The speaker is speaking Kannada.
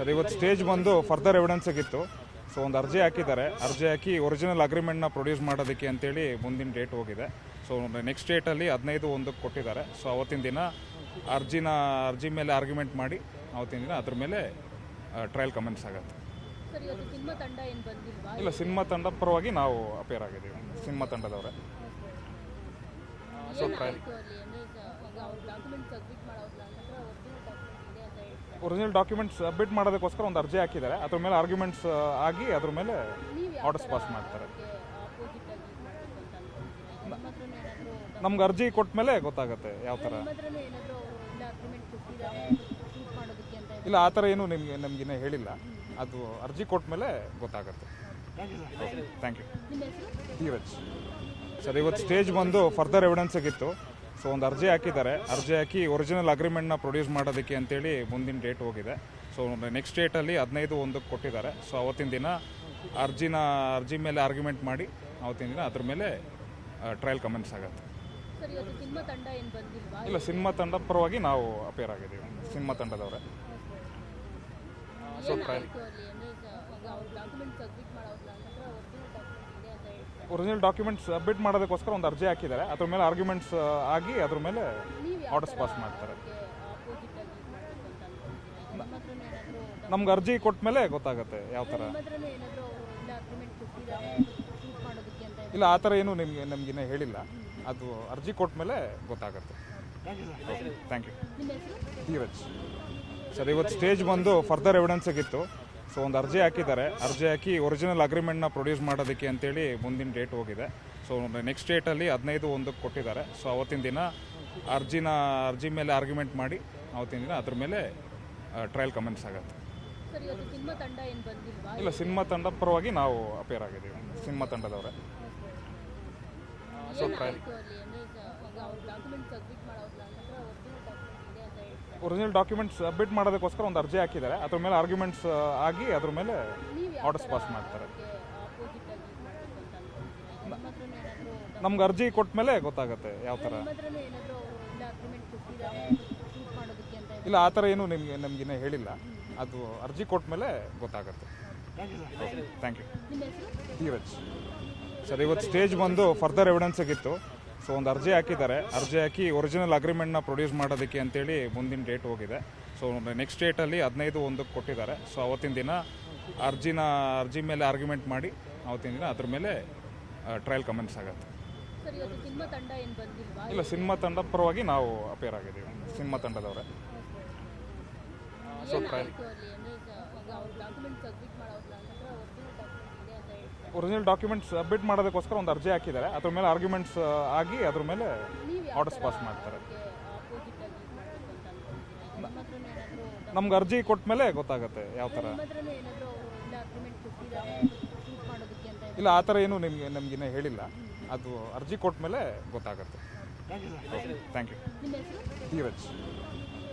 ಸರ್ ಇವತ್ತು ಸ್ಟೇಜ್ ಬಂದು ಫರ್ದರ್ ಎವಿಡೆನ್ಸ್ ಆಗಿತ್ತು. ಸೊ ಒಂದು ಅರ್ಜಿ ಹಾಕಿದ್ದಾರೆ. ಅರ್ಜಿ ಹಾಕಿ ಒರಿಜಿನಲ್ ಅಗ್ರಿಮೆಂಟ್ನ ಪ್ರೊಡ್ಯೂಸ್ ಮಾಡೋದಕ್ಕೆ ಅಂತೇಳಿ ಮುಂದಿನ ಡೇಟ್ ಹೋಗಿದೆ. ಸೊ ನೆಕ್ಸ್ಟ್ ಡೇಟಲ್ಲಿ ಹದಿನೈದು ಒಂದಕ್ಕೆ ಕೊಟ್ಟಿದ್ದಾರೆ. ಸೊ ಅವತ್ತಿನ ದಿನ ಅರ್ಜಿನ ಅರ್ಜಿ ಮೇಲೆ ಆರ್ಗ್ಯುಮೆಂಟ್ ಮಾಡಿ ಅವತ್ತಿನ ದಿನ ಅದ್ರ ಮೇಲೆ ಟ್ರಯಲ್ ಕಮೆಂಟ್ಸ್ ಆಗುತ್ತೆ. ಇಲ್ಲ ಸಿನಿಮಾ ತಂಡ ಪರವಾಗಿ ನಾವು ಅಪೇರ್ ಆಗಿದ್ದೀವಿ. Cinema ತಂಡದವರೇ. So trial original documents submit ಮಾಡೋದಕ್ಕೋಸ್ಕರ ಒಂದು ಅರ್ಜಿ ಹಾಕಿದ್ದಾರೆ. ಅದ್ರ ಮೇಲೆ ಆರ್ಗ್ಯುಮೆಂಟ್ಸ್ ಆಗಿ ಅದ್ರ ಮೇಲೆ ಆರ್ಡರ್ಸ್ ಪಾಸ್ ಮಾಡ್ತಾರೆ. ನಮ್ಗೆ ಅರ್ಜಿ ಕೊಟ್ಟ ಮೇಲೆ ಗೊತ್ತಾಗುತ್ತೆ ಯಾವ ಥರ ಇಲ್ಲ ಆ ಥರ ಏನು ನಿಮಗೆ ನಮಗಿನ್ನ ಹೇಳಿಲ್ಲ. ಅದು ಅರ್ಜಿ ಕೊಟ್ಟ ಮೇಲೆ ಗೊತ್ತಾಗುತ್ತೆ ಥ್ಯಾಂಕ್ ಯು ಧೀರಜ್ ಸರ್ ಇವತ್ತು ಸ್ಟೇಜ್ ಬಂದು ಫರ್ದರ್ ಎವಿಡೆನ್ಸಿಗಿತ್ತು ಸೊ ಒಂದು ಅರ್ಜಿ ಹಾಕಿದ್ದಾರೆ. ಅರ್ಜಿ ಹಾಕಿ ಒರಿಜಿನಲ್ ಅಗ್ರಿಮೆಂಟ್ನ ಪ್ರೊಡ್ಯೂಸ್ ಮಾಡೋದಕ್ಕೆ ಅಂತೇಳಿ ಮುಂದಿನ ಡೇಟ್ ಹೋಗಿದೆ. ಸೊ ನೆಕ್ಸ್ಟ್ ಡೇಟಲ್ಲಿ ಹದಿನೈದು ಒಂದಕ್ಕೆ ಕೊಟ್ಟಿದ್ದಾರೆ. ಸೊ ಅವತ್ತಿನ ದಿನ ಅರ್ಜಿನ ಅರ್ಜಿ ಮೇಲೆ ಆರ್ಗ್ಯುಮೆಂಟ್ ಮಾಡಿ ಅವತ್ತಿನ ದಿನ ಅದ್ರ ಮೇಲೆ ಟ್ರಯಲ್ ಕಮೆಂಟ್ಸ್ ಆಗುತ್ತೆ. ಇಲ್ಲ ಸಿನಿಮಾ ತಂಡ ಪರವಾಗಿ ನಾವು ಅಪೇರ್ ಆಗಿದ್ದೀವಿ. Cinema ತಂಡದವರೇ. So trial original documents submit ಮಾಡೋದಕ್ಕೋಸ್ಕರ ಒಂದು ಅರ್ಜಿ ಹಾಕಿದ್ದಾರೆ. ಅದ್ರ ಮೇಲೆ ಆರ್ಗ್ಯುಮೆಂಟ್ಸ್ ಆಗಿ ಅದ್ರ ಮೇಲೆ ಆರ್ಡರ್ಸ್ ಪಾಸ್ ಮಾಡ್ತಾರೆ. ನಮ್ಗೆ ಅರ್ಜಿ ಕೊಟ್ಟ ಮೇಲೆ ಗೊತ್ತಾಗುತ್ತೆ ಯಾವ ಥರ. ಇಲ್ಲ ಆ ಥರ ಏನು ನಿಮಗೆ ನಮಗಿನ್ನೂ ಹೇಳಿಲ್ಲ. ಅದು ಅರ್ಜಿ ಕೊಟ್ಟ ಮೇಲೆ ಗೊತ್ತಾಗುತ್ತೆ. Thank you Dheeraj. ಸರ್ ಇವತ್ತು ಸ್ಟೇಜ್ ಬಂದು ಫರ್ದರ್ ಎವಿಡೆನ್ಸಿಗಿತ್ತು ಸೊ ಒಂದು ಅರ್ಜಿ ಹಾಕಿದ್ದಾರೆ. ಅರ್ಜಿ ಹಾಕಿ ಒರಿಜಿನಲ್ ಅಗ್ರಿಮೆಂಟ್ನ ಪ್ರೊಡ್ಯೂಸ್ ಮಾಡೋದಕ್ಕೆ ಅಂತೇಳಿ ಮುಂದಿನ ಡೇಟ್ ಹೋಗಿದೆ. ಸೊ ನೆಕ್ಸ್ಟ್ ಡೇಟಲ್ಲಿ ಹದಿನೈದು ಒಂದಕ್ಕೆ ಕೊಟ್ಟಿದ್ದಾರೆ. ಸೊ ಅವತ್ತಿನ ದಿನ ಅರ್ಜಿನ ಅರ್ಜಿ ಮೇಲೆ ಆರ್ಗ್ಯುಮೆಂಟ್ ಮಾಡಿ ಅವತ್ತಿನ ದಿನ ಅದ್ರ ಮೇಲೆ ಟ್ರಯಲ್ ಕಮೆಂಟ್ಸ್ ಆಗುತ್ತೆ. ಇಲ್ಲ ಸಿನಿಮಾ ತಂಡ ಪರವಾಗಿ ನಾವು ಅಪೇರ್ ಆಗಿದ್ದೀವಿ. Cinema ತಂಡದವರೇ. So trial original documents submit ಮಾಡೋದಕ್ಕೋಸ್ಕರ ಒಂದು ಅರ್ಜಿ ಹಾಕಿದ್ದಾರೆ. ಅದ್ರ ಮೇಲೆ ಆರ್ಗ್ಯುಮೆಂಟ್ಸ್ ಆಗಿ ಅದ್ರ ಮೇಲೆ ಆರ್ಡರ್ಸ್ ಪಾಸ್ ಮಾಡ್ತಾರೆ. ನಮ್ಗೆ ಅರ್ಜಿ ಕೊಟ್ಟ ಮೇಲೆ ಗೊತ್ತಾಗುತ್ತೆ ಯಾವ ಥರ. ಇಲ್ಲ ಆ ಥರ ಏನು ನಿಮಗೆ ನಮಗಿನ್ನ ಹೇಳಿಲ್ಲ. ಅದು ಅರ್ಜಿ ಕೊಟ್ಟ ಮೇಲೆ ಗೊತ್ತಾಗುತ್ತೆ. Thank you Dheeraj. ಸರ್ ಇವತ್ತು ಸ್ಟೇಜ್ ಬಂದು ಫರ್ದರ್ ಎವಿಡೆನ್ಸಿಗಿತ್ತು ಸೊ ಒಂದು ಅರ್ಜಿ ಹಾಕಿದ್ದಾರೆ. ಅರ್ಜಿ ಹಾಕಿ ಒರಿಜಿನಲ್ ಅಗ್ರಿಮೆಂಟ್ನ ಪ್ರೊಡ್ಯೂಸ್ ಮಾಡೋದಕ್ಕೆ ಅಂತೇಳಿ ಮುಂದಿನ ಡೇಟ್ ಹೋಗಿದೆ. ಸೊ ನೆಕ್ಸ್ಟ್ ಡೇಟಲ್ಲಿ ಹದಿನೈದು ಒಂದಕ್ಕೆ ಕೊಟ್ಟಿದ್ದಾರೆ. ಸೊ ಅವತ್ತಿನ ದಿನ ಅರ್ಜಿನ ಅರ್ಜಿ ಮೇಲೆ ಆರ್ಗ್ಯುಮೆಂಟ್ ಮಾಡಿ ಅವತ್ತಿನ ದಿನ ಅದ್ರ ಮೇಲೆ ಟ್ರಯಲ್ ಕಮೆಂಟ್ಸ್ ಆಗುತ್ತೆ. ಇಲ್ಲ ಸಿನಿಮಾ ತಂಡ ಪರವಾಗಿ ನಾವು ಅಪೇರ್ ಆಗಿದ್ದೀವಿ. Cinema ತಂಡದವರೇ. So trial original documents submit ಮಾಡೋದಕ್ಕೋಸ್ಕರ ಒಂದು ಅರ್ಜಿ ಹಾಕಿದ್ದಾರೆ. ಅದ್ರ ಮೇಲೆ ಆರ್ಗ್ಯುಮೆಂಟ್ಸ್ ಆಗಿ ಅದ್ರ ಮೇಲೆ ಆರ್ಡರ್ಸ್ ಪಾಸ್ ಮಾಡ್ತಾರೆ. ನಮ್ಗೆ ಅರ್ಜಿ ಕೊಟ್ಟ ಮೇಲೆ ಗೊತ್ತಾಗುತ್ತೆ ಯಾವ ಥರ ಇಲ್ಲ ಆ ಥರ ಏನು ನಿಮಗೆ ನಮಗಿನ್ನ ಹೇಳಿಲ್ಲ. ಅದು ಅರ್ಜಿ ಕೊಟ್ಟ ಮೇಲೆ ಗೊತ್ತಾಗುತ್ತೆ. Thank you Dheeraj.